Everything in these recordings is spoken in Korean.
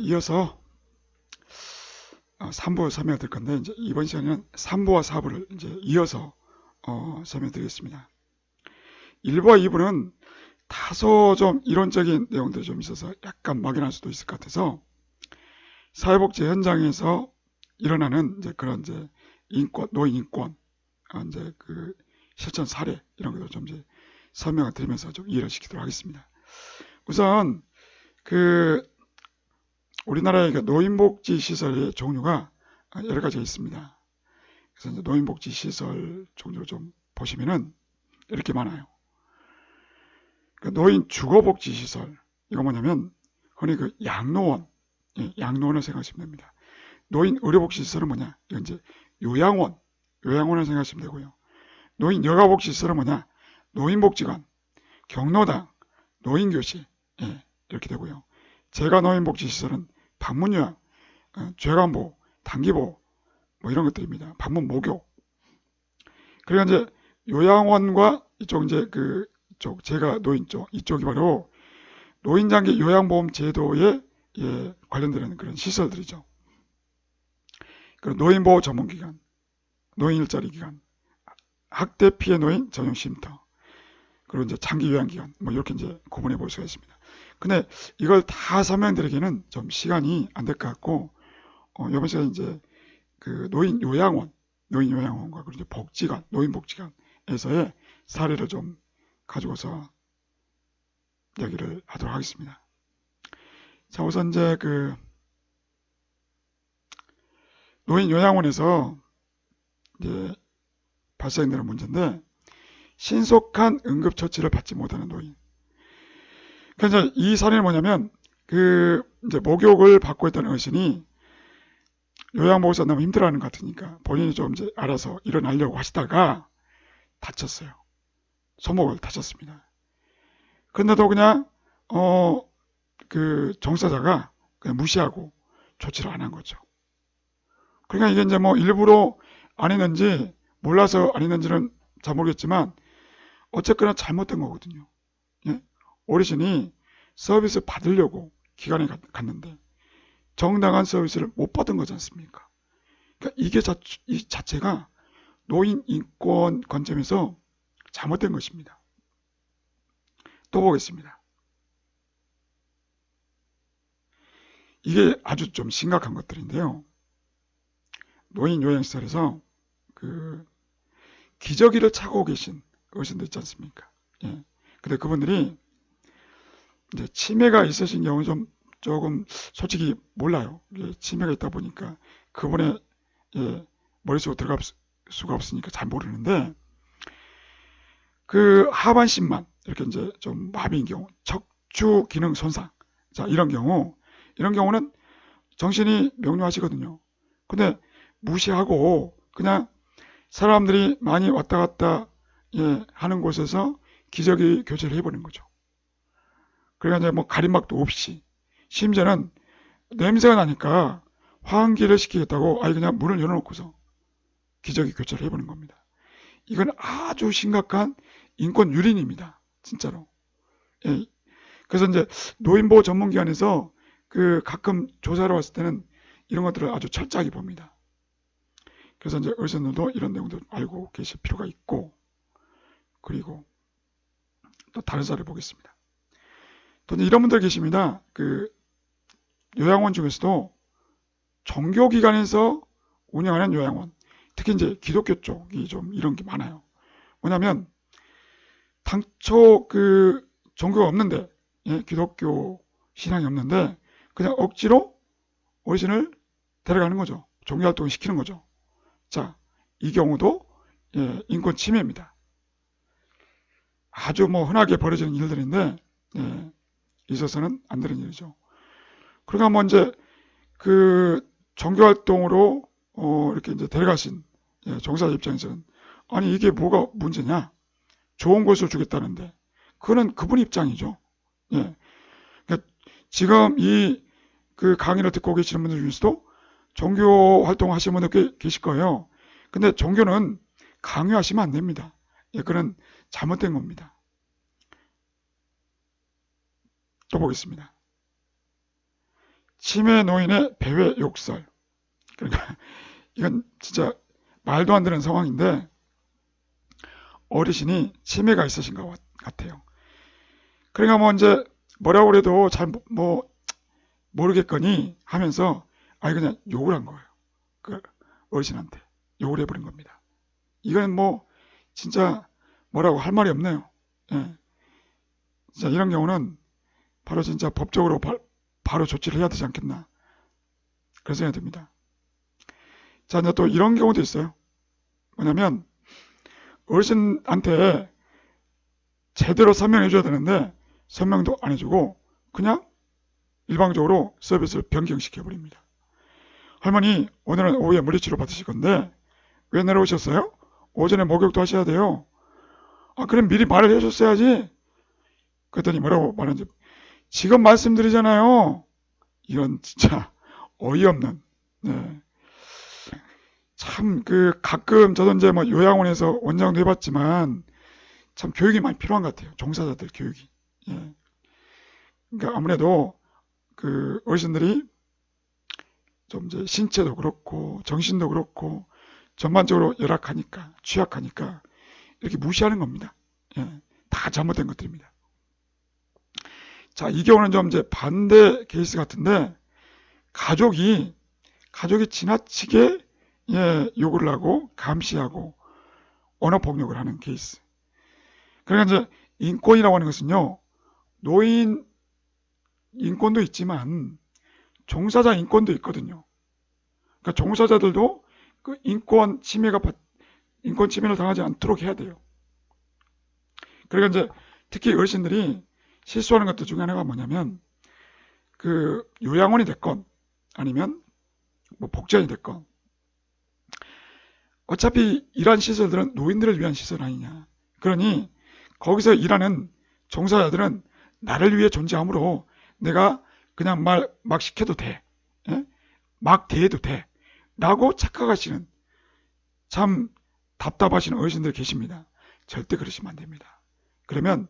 이어서 3부 설명을 드릴 건데 이제 이번 시간에는 3부와 4부를 이제 이어서 어, 설명드리겠습니다. 1부와 2부는 다소 좀 이론적인 내용들이 좀 있어서 약간 막연할 수도 있을 것 같아서 사회복지 현장에서 일어나는 이제 그런 이제 인권, 노인 인권, 어, 이제 그 실천 사례 이런 것들 좀 이제 설명을 드리면서 좀 이해를 시키도록 하겠습니다. 우선 그 우리나라의 그 노인복지 시설의 종류가 여러 가지가 있습니다. 그래서 노인복지 시설 종류를 좀 보시면은 이렇게 많아요. 그 노인 주거복지 시설 이거 뭐냐면 흔히 그 양로원, 예, 양로원을 생각하시면 됩니다. 노인 의료복지 시설은 뭐냐? 이건 이제 요양원, 요양원을 생각하시면 되고요. 노인 여가복지 시설은 뭐냐? 노인복지관, 경로당, 노인교실 예, 이렇게 되고요. 제가 노인복지 시설은 어, 죄관보, 단기보 뭐 이런 것들입니다. 방문 목욕. 그리고 이제 요양원과 이쪽 이제 그쪽 제가 노인 쪽 이쪽이 바로 노인장기 요양보험 제도에 예, 관련되는 그런 시설들이죠. 그리고 노인보호 전문기관, 노인 일자리 기관, 학대 피해 노인 전용 쉼터, 그리고 이제 장기 요양기관 뭐 이렇게 이제 구분해 볼 수가 있습니다. 근데 이걸 다 설명드리기는 좀 시간이 안 될 것 같고 어, 이번 시간에 이제 그 노인 요양원, 노인 요양원과 그리고 복지관, 노인 복지관에서의 사례를 좀 가지고서 얘기를 하도록 하겠습니다. 자, 우선 이제 그 노인 요양원에서 이제 발생되는 문제인데 신속한 응급처치를 받지 못하는 노인. 그러니까 이 사례는 뭐냐면 그 이제 목욕을 받고 있던 어르신이 요양보호사 너무 힘들어하는 것 같으니까 본인이 좀 이제 알아서 일어나려고 하시다가 다쳤어요. 손목을 다쳤습니다. 근데도 그냥 어그 종사자가 그냥 무시하고 조치를 안 한 거죠. 그러니까 이게 이제 뭐 일부러 안 했는지 몰라서 안 했는지는 잘 모르겠지만 어쨌거나 잘못된 거거든요. 예? 어르신이 서비스 받으려고 기관에 갔는데 정당한 서비스를 못 받은 거지 않습니까? 그러니까 이게 자, 이 자체가 노인 인권 관점에서 잘못된 것입니다. 또 보겠습니다. 이게 아주 좀 심각한 것들인데요. 노인 요양시설에서 그 기저귀를 차고 계신 어르신들 있지 않습니까? 예. 근데 그분들이 이제 치매가 있으신 경우 좀 조금 솔직히 몰라요. 예, 치매가 있다 보니까 그분의 예, 머릿속으로 들어갈 수가 없으니까 잘 모르는데 그 하반신만 이렇게 이제 좀 마비인 경우, 척추 기능 손상, 자 이런 경우 이런 경우는 정신이 명료하시거든요. 근데 무시하고 그냥 사람들이 많이 왔다 갔다 예, 하는 곳에서 기저귀 교체를 해버린 거죠. 그러니까 이제 뭐 가림막도 없이 심지어는 냄새가 나니까 환기를 시키겠다고 아예 그냥 문을 열어놓고서 기저귀 교체를 해버린 겁니다. 이건 아주 심각한 인권 유린입니다. 진짜로. 예. 그래서 이제 노인보호 전문기관에서 그 가끔 조사를 왔을 때는 이런 것들을 아주 철저하게 봅니다. 그래서 이제 어르신들도 이런 내용들 알고 계실 필요가 있고 그리고 또 다른 사례를 보겠습니다. 또 이런 분들 계십니다. 그 요양원 중에서도 종교기관에서 운영하는 요양원, 특히 이제 기독교 쪽이 좀 이런 게 많아요. 뭐냐면 당초 그 종교가 없는데 예, 기독교 신앙이 없는데 그냥 억지로 어르신을 데려가는 거죠. 종교 활동을 시키는 거죠. 자, 이 경우도 예, 인권 침해입니다. 아주 뭐 흔하게 벌어지는 일들인데 예, 있어서는 안 되는 일이죠. 그러니까 뭐 이제 그 종교 활동으로 어, 이렇게 이제 데려가신 예, 종사자 입장에서는 아니 이게 뭐가 문제냐? 좋은 곳을 주겠다는데 그거는 그분 입장이죠. 예. 그러니까 지금 이 그 강의를 듣고 계시는 분들 중에서도 종교 활동 하시는 분들 꽤 계실 거예요. 근데 종교는 강요하시면 안 됩니다. 예, 그건 잘못된 겁니다. 또 보겠습니다. 치매 노인의 배회 욕설. 그러니까 이건 진짜 말도 안 되는 상황인데 어르신이 치매가 있으신 것 같아요. 그러니까 뭐 이제 뭐라고 그래도 잘 뭐 모르겠거니 하면서 아니 그냥 욕을 한 거예요. 그 어르신한테 욕을 해버린 겁니다. 이건 뭐 진짜 뭐라고 할 말이 없네요. 예. 자 이런 경우는 바로 진짜 법적으로 바, 바로 조치를 해야 되지 않겠나 그래서 해야 됩니다. 자 이제 또 이런 경우도 있어요. 뭐냐면 어르신한테 제대로 설명해 줘야 되는데 설명도 안 해주고 그냥 일방적으로 서비스를 변경시켜 버립니다. 할머니 오늘은 오후에 물리치료 받으실 건데 왜 내려오셨어요? 오전에 목욕도 하셔야 돼요. 아 그럼 미리 말을 해줬어야지. 그랬더니 뭐라고 말하는지 지금 말씀드리잖아요. 이런 진짜 어이없는 네. 참 그 가끔 저도 이제 뭐 요양원에서 원장도 해봤지만 참 교육이 많이 필요한 것 같아요. 종사자들 교육이. 예. 그러니까 아무래도 그 어르신들이 좀 이제 신체도 그렇고 정신도 그렇고 전반적으로 열악하니까 취약하니까 이렇게 무시하는 겁니다. 예. 다 잘못된 것들입니다. 자, 이 경우는 좀 이제 반대 케이스 같은데 가족이 가족이 지나치게 예, 요구를 하고 감시하고 언어 폭력을 하는 케이스. 그러니까 이제 인권이라고 하는 것은요. 노인 인권도 있지만 종사자 인권도 있거든요. 그러니까 종사자들도 그 인권 침해가 인권 침해를 당하지 않도록 해야 돼요. 그러니까 이제 특히 어르신들이 실수하는 것들 중에 하나가 뭐냐면 그 요양원이 됐건 아니면 뭐 복지원이 됐건 어차피 이러한 시설들은 노인들을 위한 시설 아니냐. 그러니 거기서 일하는 종사자들은 나를 위해 존재하므로 내가 그냥 말 막 시켜도 돼. 예? 막 대해도 돼. 라고 착각하시는 참 답답하신 어르신들 계십니다. 절대 그러시면 안 됩니다. 그러면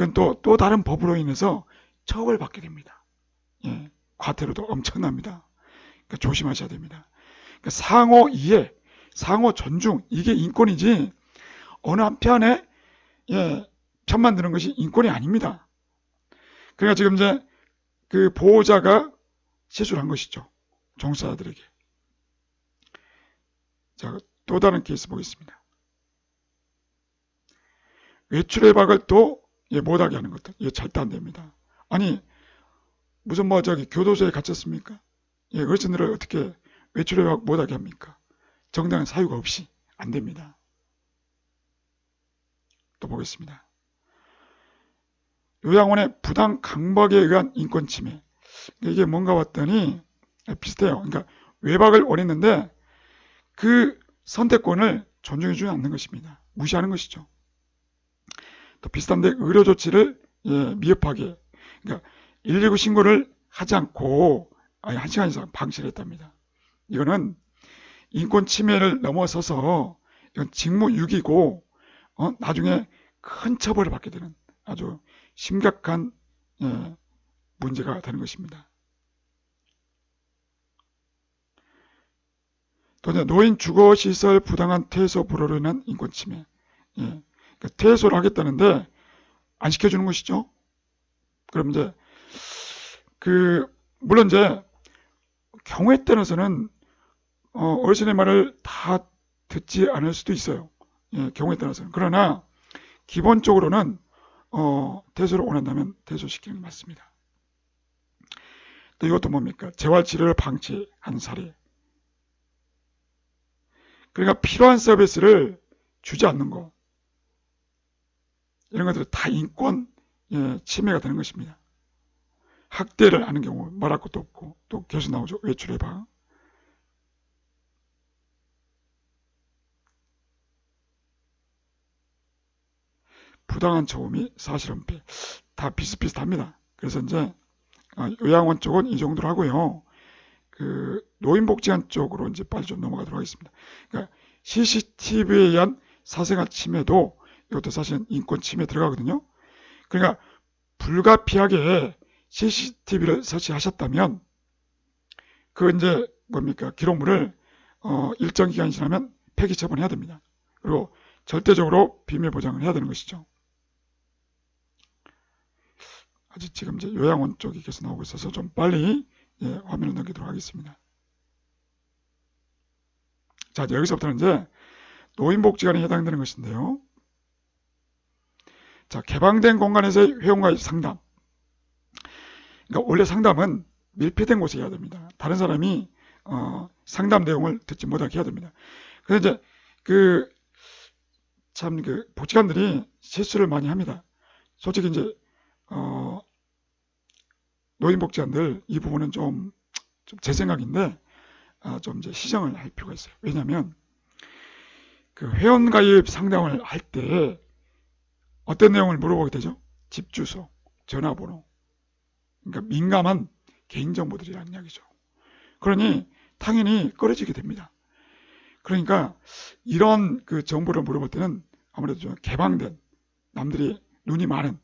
그건 또, 또 다른 법으로 인해서 처벌받게 됩니다. 예, 과태료도 엄청납니다. 그러니까 조심하셔야 됩니다. 그러니까 상호 이해, 상호 존중, 이게 인권이지 어느 한편에 예, 편 만 드는 것이 인권이 아닙니다. 그러니까 지금 이제 그 보호자가 실수를 한 것이죠. 종사자들에게. 자, 또 다른 케이스 보겠습니다. 외출의 박을 또 예, 못하게 하는 것들. 이게 절대 안 됩니다. 아니, 무슨 뭐 저기 교도소에 갇혔습니까? 예, 어르신들을 어떻게 외출의 박 못하게 합니까? 정당한 사유가 없이 안 됩니다. 또 보겠습니다. 요양원의 부당 강박에 의한 인권 침해. 이게 뭔가 봤더니 비슷해요. 그러니까 외박을 원했는데 그 선택권을 존중해 주지 않는 것입니다. 무시하는 것이죠. 또 비슷한데 의료 조치를 예, 미흡하게 그러니까 119 신고를 하지 않고 아니, 1시간 이상 방치를 했답니다. 이거는 인권 침해를 넘어서서 이건 직무유기고 어, 나중에 큰 처벌을 받게 되는 아주 심각한 예, 문제가 되는 것입니다. 또 노인 주거시설 부당한 퇴소 불허로 인한 인권 침해. 예, 퇴소를 하겠다는데 안 시켜주는 것이죠. 그럼 이제 그 물론 이제 경우에 따라서는 어, 어르신의 말을 다 듣지 않을 수도 있어요. 예, 경우에 따라서는. 그러나 기본적으로는 어, 퇴소를 원한다면 퇴소시키는 게 맞습니다. 또 이것도 뭡니까? 재활치료를 방치한 사례. 그러니까 필요한 서비스를 주지 않는 거. 이런 것들은 다 인권 예, 침해가 되는 것입니다. 학대를 하는 경우 말할 것도 없고 또 계속 나오죠. 외출해봐. 부당한 처음이 사실은폐 다 비슷비슷합니다. 그래서 이제 어, 요양원 쪽은 이 정도로 하고요. 그 노인복지관 쪽으로 이제 빨리 좀 넘어가도록 하겠습니다. 그러니까 CCTV에 의한 사생활 침해도 이것도 사실 인권 침해 들어가거든요. 그러니까 불가피하게 CCTV를 설치하셨다면 그 이제 뭡니까 기록물을 어, 일정 기간이 지나면 폐기 처분해야 됩니다. 그리고 절대적으로 비밀 보장을 해야 되는 것이죠. 아직 지금 이제 요양원 쪽이 계속 나오고 있어서 좀 빨리 예, 화면을 넘기도록 하겠습니다. 자, 여기서부터는 이제 노인복지관에 해당되는 것인데요. 자, 개방된 공간에서의 회원과의 상담. 그러니까 원래 상담은 밀폐된 곳에 해야 됩니다. 다른 사람이 어, 상담 내용을 듣지 못하게 해야 됩니다. 그래서 이제 그참그 복지관들이 실수를 많이 합니다. 솔직히 이제 어, 노인복지관들 이 부분은 좀 제 생각인데 아, 좀 이제 시정을 할 필요가 있어요. 왜냐하면 그 회원가입 상담을 할 때 어떤 내용을 물어보게 되죠? 집 주소, 전화번호, 그러니까 민감한 개인정보들이라는 이야기죠. 그러니 당연히 꺼려지게 됩니다. 그러니까 이런 그 정보를 물어볼 때는 아무래도 좀 개방된 남들이 눈이 많은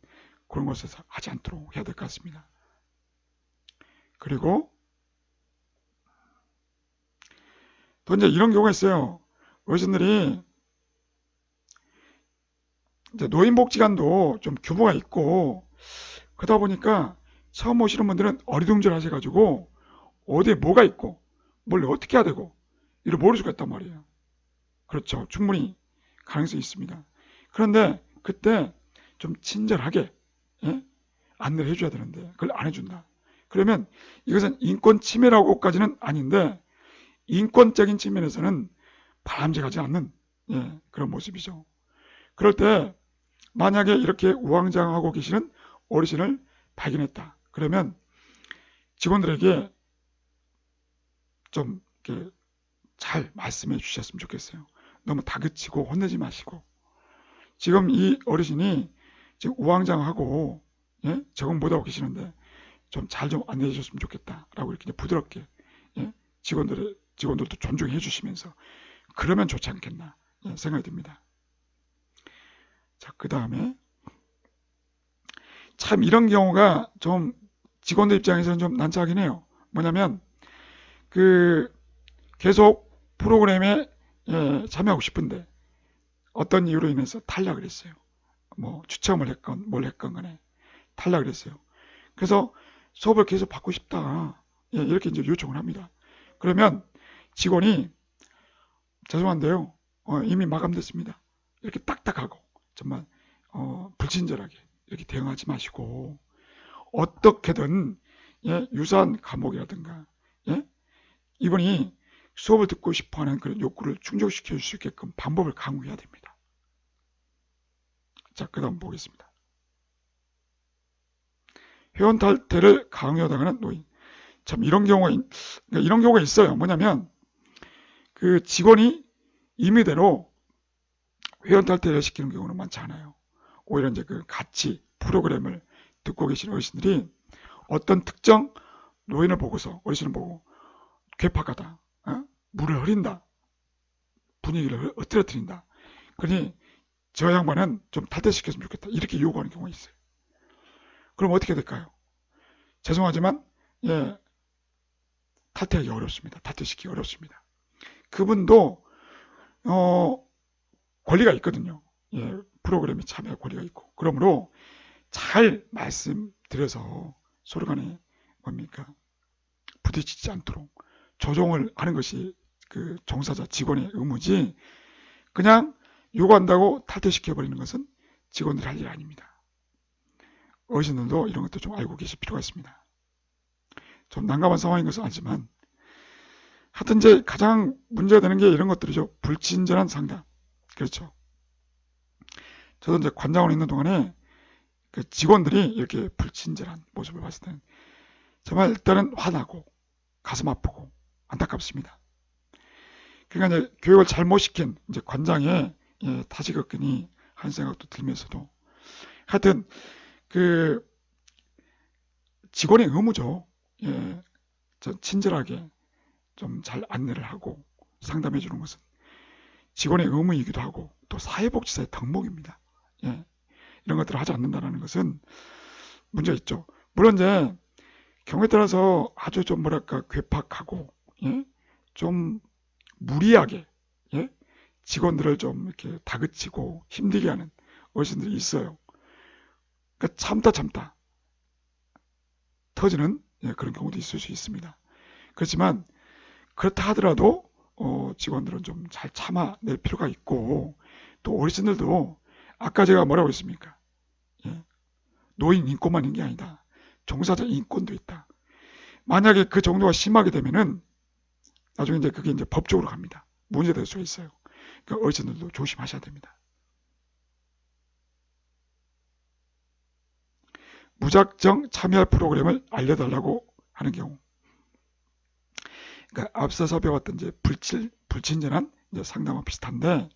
그런 곳에서 하지 않도록 해야 될 것 같습니다. 그리고 또 이제 이런 경우가 있어요. 어르신들이 이제 노인복지관도 좀 규모가 있고 그러다 보니까 처음 오시는 분들은 어리둥절 하셔가지고 어디에 뭐가 있고 뭘 어떻게 해야 되고 이를 수가 있단 말이에요. 그렇죠. 충분히 가능성이 있습니다. 그런데 그때 좀 친절하게 예? 안내를 해줘야 되는데 그걸 안 해준다. 그러면 이것은 인권 침해라고까지는 아닌데 인권적인 측면에서는 바람직하지 않는 예, 그런 모습이죠. 그럴 때 만약에 이렇게 우왕좌왕하고 계시는 어르신을 발견했다. 그러면 직원들에게 좀 잘 말씀해 주셨으면 좋겠어요. 너무 다그치고 혼내지 마시고 지금 이 어르신이 지금 우왕좌왕하고 예? 적응 못하고 계시는데 좀 잘좀 안내해 주셨으면 좋겠다라고 이렇게 부드럽게 예? 직원들의 직원들도 존중해 주시면서 그러면 좋지 않겠나 예, 생각이 듭니다. 자, 그 다음에 참 이런 경우가 좀 직원들 입장에서는 좀 난처하긴 해요. 뭐냐면 그 계속 프로그램에 예, 참여하고 싶은데 어떤 이유로 인해서 탈락을 했어요. 뭐 추첨을 했건 뭘 했건 간에 탈락을 했어요. 그래서 수업을 계속 받고 싶다. 예, 이렇게 이제 요청을 합니다. 그러면 직원이 죄송한데요. 어, 이미 마감됐습니다. 이렇게 딱딱하고 정말 어, 불친절하게 이렇게 대응하지 마시고 어떻게든 예, 유사한 과목이라든가 예? 이분이 수업을 듣고 싶어하는 그런 욕구를 충족시켜 줄 수 있게끔 방법을 강구해야 됩니다. 자, 그 다음 보겠습니다. 회원 탈퇴를 강요당하는 노인. 참 이런 경우가 그러니까 이런 경우가 있어요. 뭐냐면 그 직원이 임의대로 회원 탈퇴를 시키는 경우는 많지 않아요. 오히려 이제 그 같이 프로그램을 듣고 계신 어르신들이 어떤 특정 노인을 보고서 어르신을 보고 괴팍하다, 어? 물을 흐린다, 분위기를 흩어뜨린다. 그러니 저 양반은 좀 탈퇴시켰으면 좋겠다. 이렇게 요구하는 경우가 있어요. 그럼 어떻게 될까요? 죄송하지만 예, 탈퇴하기 어렵습니다. 탈퇴시키기 어렵습니다. 그분도 어, 권리가 있거든요. 예, 프로그램에 참여할 권리가 있고 그러므로 잘 말씀드려서 서로 간에 뭡니까 부딪히지 않도록 조정을 하는 것이 그 종사자 직원의 의무지 그냥 요구한다고 탈퇴시켜 버리는 것은 직원들이 할일 아닙니다. 어르신들도 이런 것도 좀 알고 계실 필요가 있습니다. 좀 난감한 상황인 것은 알지만 하여튼 이제 가장 문제가 되는 게 이런 것들이죠. 불친절한 상담. 그렇죠. 저도 이제 관장으로 있는 동안에 그 직원들이 이렇게 불친절한 모습을 봤을 때는 정말 일단은 화나고 가슴 아프고 안타깝습니다. 그러니까 이제 교육을 잘못 시킨 이제 관장의 예, 다시극근이 한 생각도 들면서도 하여튼 그 직원의 의무죠. 예, 전 친절하게 좀 잘 안내를 하고 상담해 주는 것은 직원의 의무이기도 하고 또 사회복지사의 덕목입니다. 예, 이런 것들을 하지 않는다는 것은 문제가 있죠. 물론 이제 경우에 따라서 아주 좀 뭐랄까 괴팍하고 예? 좀 무리하게 예? 직원들을 좀 이렇게 다그치고 힘들게 하는 어르신들이 있어요. 그러니까 참다 참다 터지는 예, 그런 경우도 있을 수 있습니다. 그렇지만 그렇다 하더라도 어, 직원들은 좀 잘 참아낼 필요가 있고 또 어르신들도 아까 제가 뭐라고 했습니까? 예, 노인 인권만 있는 게 아니다. 종사자 인권도 있다. 만약에 그 정도가 심하게 되면은 나중에 이제 그게 이제 법적으로 갑니다. 문제될 수 있어요. 그러니까 어르신들도 조심하셔야 됩니다. 무작정 참여할 프로그램을 알려달라고 하는 경우. 그러니까 앞서서 배웠던 이제 불칠, 불친절한 이제 상담과 비슷한데,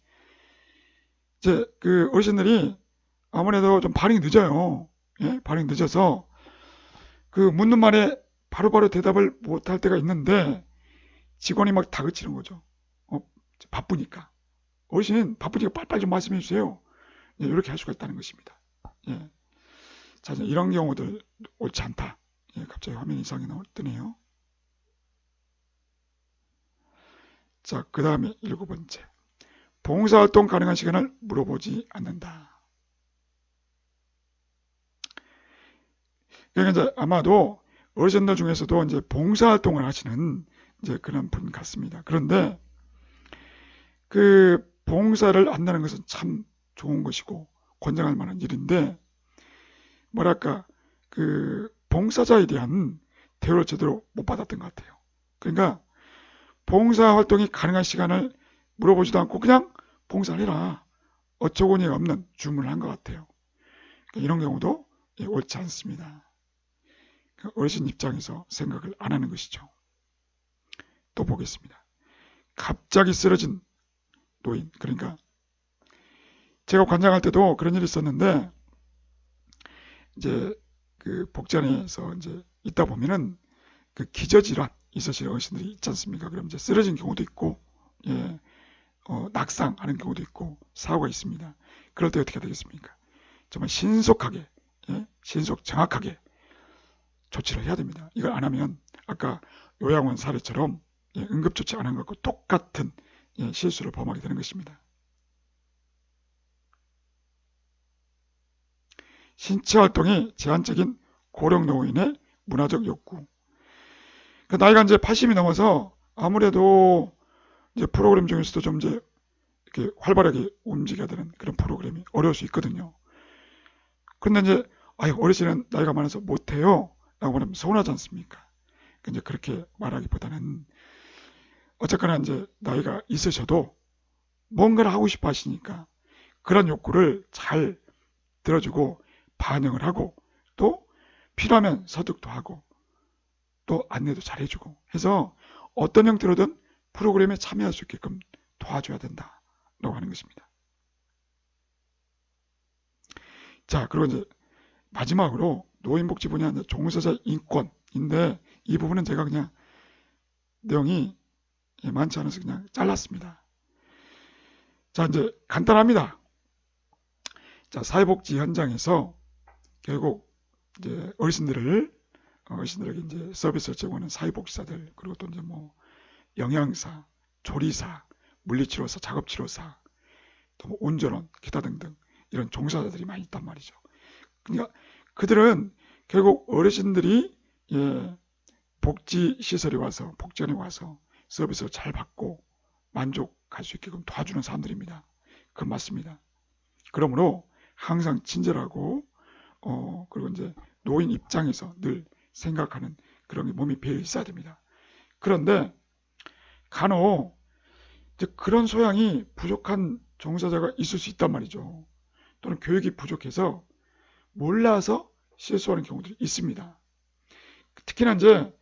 이제 그 어르신들이 아무래도 좀 반응이 늦어요. 예? 반응이 늦어서 그 묻는 말에 바로 바로 대답을 못할 때가 있는데 직원이 막 다그치는 거죠. 어, 바쁘니까. 어르신 바쁘니까 빨리빨리 좀 말씀해 주세요. 예, 이렇게 할 수가 있다는 것입니다. 예. 자, 이런 경우들 옳지 않다. 예, 갑자기 화면 이상이 나올 뜨네요. 자, 그 다음에 일곱 번째. 봉사활동 가능한 시간을 물어보지 않는다. 그러니까 이제 아마도 어르신들 중에서도 이제 봉사활동을 하시는 이제 그런 분 같습니다. 그런데 그 봉사를 한다는 것은 참 좋은 것이고 권장할 만한 일인데 뭐랄까 그 봉사자에 대한 대우를 제대로 못 받았던 것 같아요. 그러니까 봉사 활동이 가능한 시간을 물어보지도 않고 그냥 봉사를 해라. 어처구니 없는 주문을 한 것 같아요. 그러니까 이런 경우도 예, 옳지 않습니다. 그 어르신 입장에서 생각을 안 하는 것이죠. 또 보겠습니다. 갑자기 쓰러진 노인. 그러니까 제가 관장할 때도 그런 일이 있었는데 이제 그 복지관에서 이제 있다 보면은 그 기저질환 있으시는 어르신들이 있지 않습니까? 그럼 이제 쓰러진 경우도 있고, 예, 어, 낙상하는 경우도 있고 사고가 있습니다. 그럴 때 어떻게 되겠습니까? 정말 신속하게, 예, 신속 정확하게 조치를 해야 됩니다. 이걸 안 하면 아까 요양원 사례처럼 예, 응급조치 안 한 것과 똑같은 예, 실수를 범하게 되는 것입니다. 신체 활동이 제한적인 고령 노인의 문화적 욕구. 그 나이가 이제 80이 넘어서 아무래도 이제 프로그램 중에서도 좀 이제 이렇게 활발하게 움직여야 되는 그런 프로그램이 어려울 수 있거든요. 근데 이제 아유 어르신은 나이가 많아서 못해요. 라고 하면 서운하지 않습니까? 이제 그렇게 말하기보다는 어쨌거나 이제 나이가 있으셔도 뭔가를 하고 싶어 하시니까 그런 욕구를 잘 들어주고 반영을 하고 또 필요하면 서득도 하고 또 안내도 잘 해주고 해서 어떤 형태로든 프로그램에 참여할 수 있게끔 도와줘야 된다라고 하는 것입니다. 자 그리고 이제 마지막으로 노인복지 분야 종사자 인권인데 이 부분은 제가 그냥 내용이 많지 않아서 그냥 잘랐습니다. 자 이제 간단합니다. 자 사회복지 현장에서 결국 이제 어르신들을 어르신들에게 이제 서비스를 제공하는 사회복지사들 그리고 또 이제 뭐 영양사, 조리사, 물리치료사, 작업치료사, 또뭐 운전원, 기타 등등 이런 종사자들이 많이 있단 말이죠. 그러니까 그들은 결국 어르신들이 예, 복지 시설에 와서 복지관에 와서 서비스를 잘 받고 만족할 수 있게끔 도와주는 사람들입니다. 그건 맞습니다. 그러므로 항상 친절하고 어 그리고 이제 노인 입장에서 늘 생각하는 그런 게 몸이 배어 있어야 됩니다. 그런데 간혹 그런 소양이 부족한 종사자가 있을 수 있단 말이죠. 또는 교육이 부족해서 몰라서 실수하는 경우들이 있습니다. 특히나 이제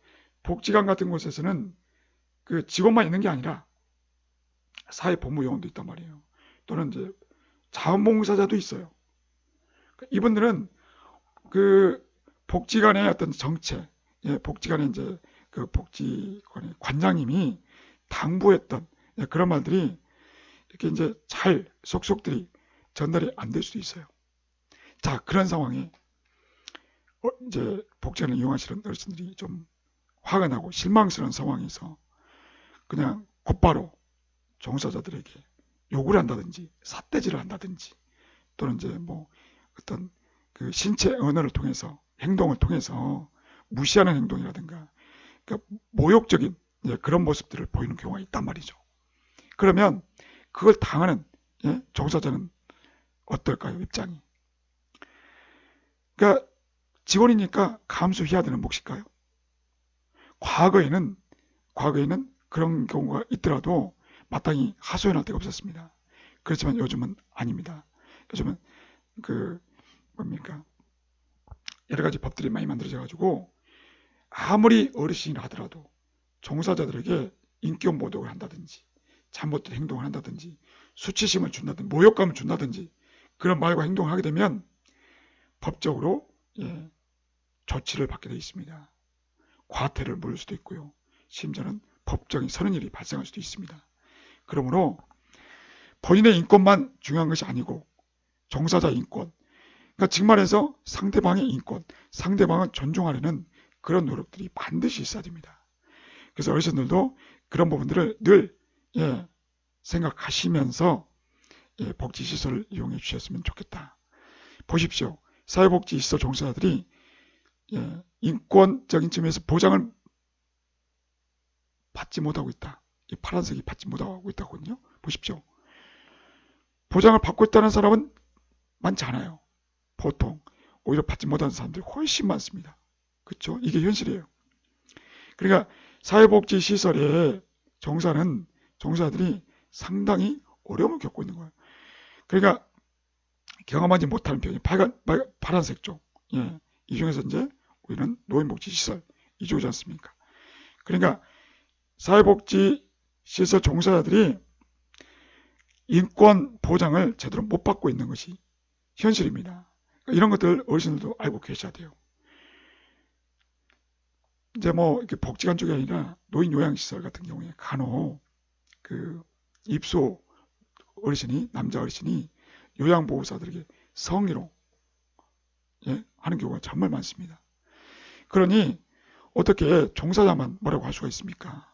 복지관 같은 곳에서는 그 직원만 있는 게 아니라 사회 복무 요원도 있단 말이에요. 또는 이제 자원봉사자도 있어요. 이분들은 그 복지관의 어떤 정책, 예, 복지관의 이제 그 복지관의 관장님이 당부했던 예, 그런 말들이 이렇게 이제 잘 속속들이 전달이 안 될 수도 있어요. 자, 그런 상황에 어, 이제 복지관을 이용하시는 어르신들이 좀 화가 나고 실망스러운 상황에서 그냥 곧바로 종사자들에게 욕을 한다든지 삿대질을 한다든지 또는 이제 뭐 어떤 그 신체 언어를 통해서 행동을 통해서 무시하는 행동이라든가 그러니까 모욕적인 예, 그런 모습들을 보이는 경우가 있단 말이죠. 그러면 그걸 당하는 예, 종사자는 어떨까요? 입장이. 그러니까 직원이니까 감수해야 되는 몫일까요? 과거에는 과거에는 그런 경우가 있더라도 마땅히 하소연할 데가 없었습니다. 그렇지만 요즘은 아닙니다. 요즘은 그 뭡니까 여러 가지 법들이 많이 만들어져 가지고 아무리 어르신이라 하더라도 종사자들에게 인격 모독을 한다든지 잘못된 행동을 한다든지 수치심을 준다든지 모욕감을 준다든지 그런 말과 행동을 하게 되면 법적으로 예, 조치를 받게 되어 있습니다. 과태를 물을 수도 있고요. 심지어는 법적인 선언 일이 발생할 수도 있습니다. 그러므로 본인의 인권만 중요한 것이 아니고 종사자 인권, 그러니까 즉 말해서 상대방의 인권, 상대방을 존중하려는 그런 노력들이 반드시 있어야 됩니다. 그래서 어르신들도 그런 부분들을 늘 예, 생각하시면서 예, 복지시설을 이용해 주셨으면 좋겠다. 보십시오. 사회복지시설 종사자들이 예, 인권적인 측면에서 보장을 받지 못하고 있다. 이 파란색이 받지 못하고 있다거든요. 보십시오. 보장을 받고 있다는 사람은 많지 않아요. 보통 오히려 받지 못하는 사람들이 훨씬 많습니다. 그렇죠? 이게 현실이에요. 그러니까 사회복지 시설에 종사는 종사들이 상당히 어려움을 겪고 있는 거예요. 그러니까 경험하지 못하는 편이 빨간 파란색 쪽. 예. 이 중에서 이제 우리는 노인복지 시설 이쪽이지 않습니까? 그러니까 사회복지 시설 종사자들이 인권 보장을 제대로 못 받고 있는 것이 현실입니다. 이런 것들 어르신들도 알고 계셔야 돼요. 이제 뭐 이렇게 복지관 쪽이 아니라 노인 요양시설 같은 경우에 간혹 그 입소 어르신이 남자 어르신이 요양보호사들에게 성희롱 예, 하는 경우가 정말 많습니다. 그러니 어떻게 종사자만 뭐라고 할 수가 있습니까?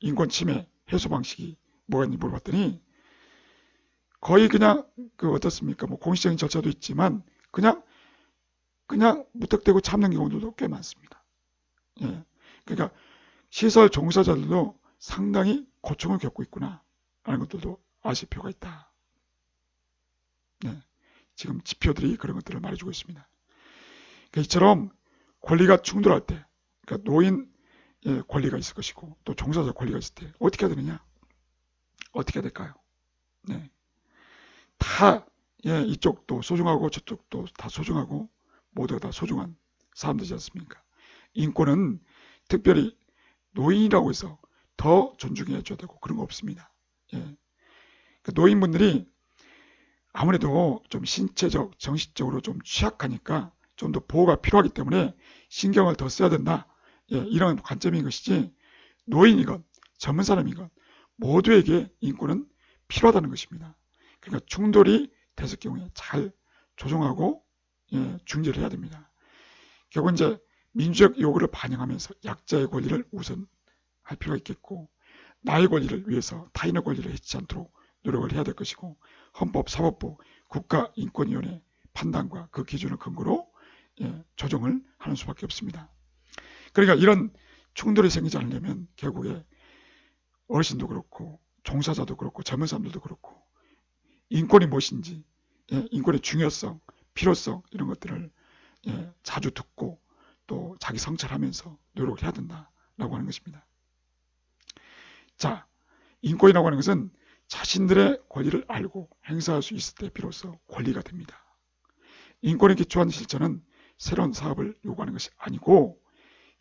인권 침해 해소 방식이 뭐가 있는지 물어봤더니 거의 그냥 그 어떻습니까? 뭐 공식적인 절차도 있지만 그냥 그냥 무턱대고 참는 경우도 꽤 많습니다. 예. 그러니까 시설 종사자들도 상당히 고충을 겪고 있구나 하는 것들도 아실 필요가 있다. 네. 지금 지표들이 그런 것들을 말해주고 있습니다. 그러니까 이처럼 권리가 충돌할 때, 그러니까 노인 의 권리가 있을 것이고 또 종사자 권리가 있을 때 어떻게 해야 되느냐? 어떻게 해야 될까요? 네. 다 예, 이쪽도 소중하고 저쪽도 다 소중하고 모두가 다 소중한 사람들이지 않습니까? 인권은 특별히 노인이라고 해서 더 존중해 줘야 되고 그런 거 없습니다. 예. 그 노인분들이 아무래도 좀 신체적, 정신적으로 좀 취약하니까 좀 더 보호가 필요하기 때문에 신경을 더 써야 된다. 예, 이런 관점인 것이지 노인이건 젊은 사람이건 모두에게 인권은 필요하다는 것입니다. 그러니까 충돌이 됐을 경우에 잘 조정하고 예, 중재를 해야 됩니다. 결국 이제 민주적 요구를 반영하면서 약자의 권리를 우선 할 필요가 있겠고 나의 권리를 위해서 타인의 권리를 해치지 않도록 노력을 해야 될 것이고 헌법, 사법부, 국가인권위원회 판단과 그 기준을 근거로 예, 조정을 하는 수밖에 없습니다. 그러니까 이런 충돌이 생기지 않으려면 결국에 어르신도 그렇고 종사자도 그렇고 젊은 사람들도 그렇고 인권이 무엇인지 예, 인권의 중요성, 필요성 이런 것들을 예, 자주 듣고 또 자기 성찰하면서 노력을 해야 된다라고 하는 것입니다. 자, 인권이라고 하는 것은 자신들의 권리를 알고 행사할 수 있을 때 비로소 권리가 됩니다. 인권에 기초한 실천은 새로운 사업을 요구하는 것이 아니고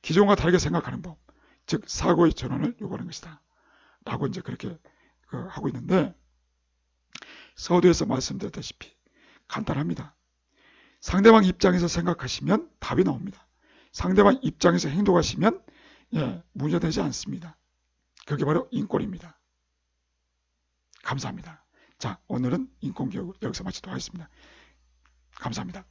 기존과 다르게 생각하는 법, 즉 사고의 전환을 요구하는 것이다. 라고 이제 그렇게 그 하고 있는데 서두에서 말씀드렸다시피 간단합니다. 상대방 입장에서 생각하시면 답이 나옵니다. 상대방 입장에서 행동하시면 예, 문제되지 않습니다. 그게 바로 인권입니다. 감사합니다. 자, 오늘은 인권교육을 여기서 마치도록 하겠습니다. 감사합니다.